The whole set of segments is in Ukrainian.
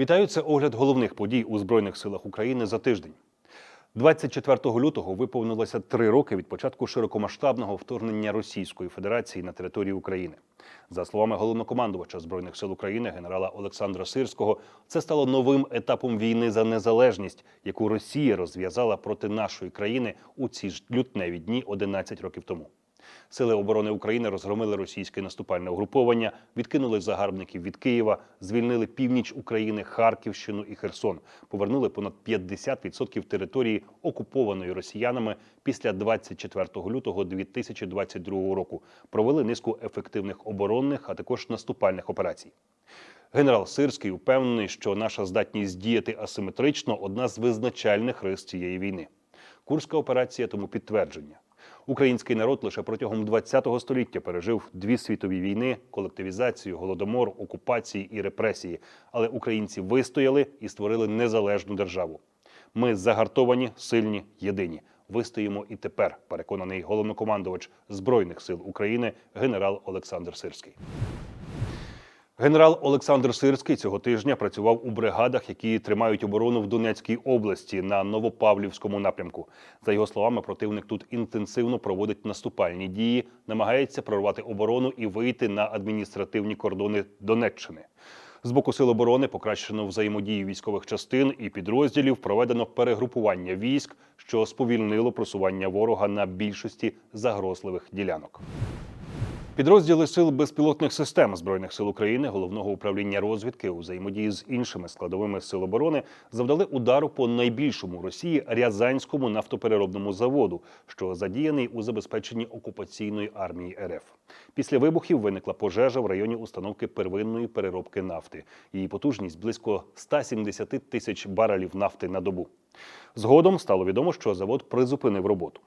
Вітаю, це огляд головних подій у Збройних силах України за тиждень. 24 лютого виповнилося три роки від початку широкомасштабного вторгнення Російської Федерації на територію України. За словами головнокомандувача збройних сил України генерала Олександра Сирського, це стало новим етапом війни за незалежність, яку Росія розв'язала проти нашої країни у ці ж лютневі дні 11 років тому. Сили оборони України розгромили російське наступальне угруповання, відкинули загарбників від Києва, звільнили північ України, Харківщину і Херсон, повернули понад 50% території, окупованої росіянами після 24 лютого 2022 року. Провели низку ефективних оборонних, а також наступальних операцій. Генерал Сирський впевнений, що наша здатність діяти асиметрично одна з визначальних рис цієї війни. Курська операція тому підтвердження. Український народ лише протягом ХХ століття пережив дві світові війни, колективізацію, голодомор, окупації і репресії. Але українці вистояли і створили незалежну державу. Ми загартовані, сильні, єдині. Вистоїмо і тепер, переконаний головнокомандувач Збройних сил України генерал Олександр Сирський. Генерал Олександр Сирський цього тижня працював у бригадах, які тримають оборону в Донецькій області на Новопавлівському напрямку. За його словами, противник тут інтенсивно проводить наступальні дії, намагається прорвати оборону і вийти на адміністративні кордони Донеччини. З боку сил оборони покращено взаємодію військових частин і підрозділів. Проведено перегрупування військ, що сповільнило просування ворога на більшості загрозливих ділянок. Підрозділи сил безпілотних систем збройних сил України, головного управління розвідки у взаємодії з іншими складовими сил оборони завдали удару по найбільшому Росії Рязанському нафтопереробному заводу, що задіяний у забезпеченні окупаційної армії РФ. Після вибухів виникла пожежа в районі установки первинної переробки нафти. Її потужність близько 170 тисяч барелів нафти на добу. Згодом стало відомо, що завод призупинив роботу.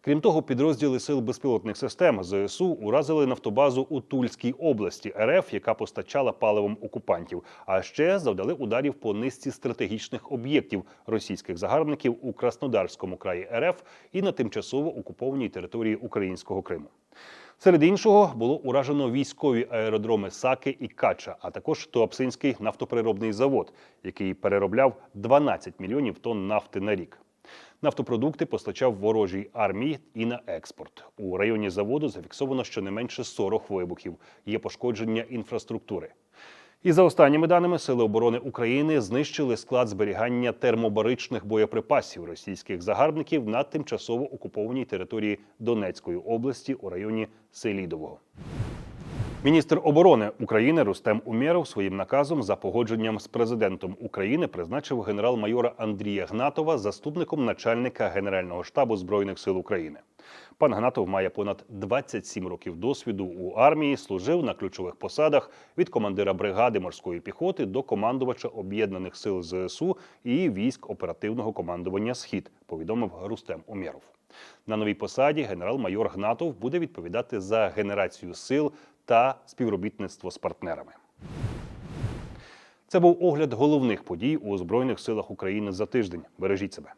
Крім того, підрозділи сил безпілотних систем ЗСУ уразили нафтобазу у Тульській області РФ, яка постачала паливом окупантів. А ще завдали ударів по низці стратегічних об'єктів російських загарбників у Краснодарському краї РФ і на тимчасово окупованій території українського Криму. Серед іншого було уражено військові аеродроми Саки і Кача, а також Туапсинський нафтопереробний завод, який переробляв 12 мільйонів тонн нафти на рік. Нафтопродукти постачав ворожій армії і на експорт. У районі заводу зафіксовано щонайменше 40 вибухів. Є пошкодження інфраструктури. І за останніми даними Сили оборони України знищили склад зберігання термобаричних боєприпасів російських загарбників на тимчасово окупованій території Донецької області у районі Селідового. Міністр оборони України Рустем Умєров своїм наказом за погодженням з президентом України призначив генерал-майора Андрія Гнатова заступником начальника Генерального штабу збройних сил України. Пан Гнатов має понад 27 років досвіду у армії, служив на ключових посадах від командира бригади морської піхоти до командувача об'єднаних сил ЗСУ і військ оперативного командування Схід. Повідомив Рустем Умєров. На новій посаді генерал-майор Гнатов буде відповідати за генерацію сил та співробітництво з партнерами. Це був огляд головних подій у Збройних силах України за тиждень. Бережіть себе.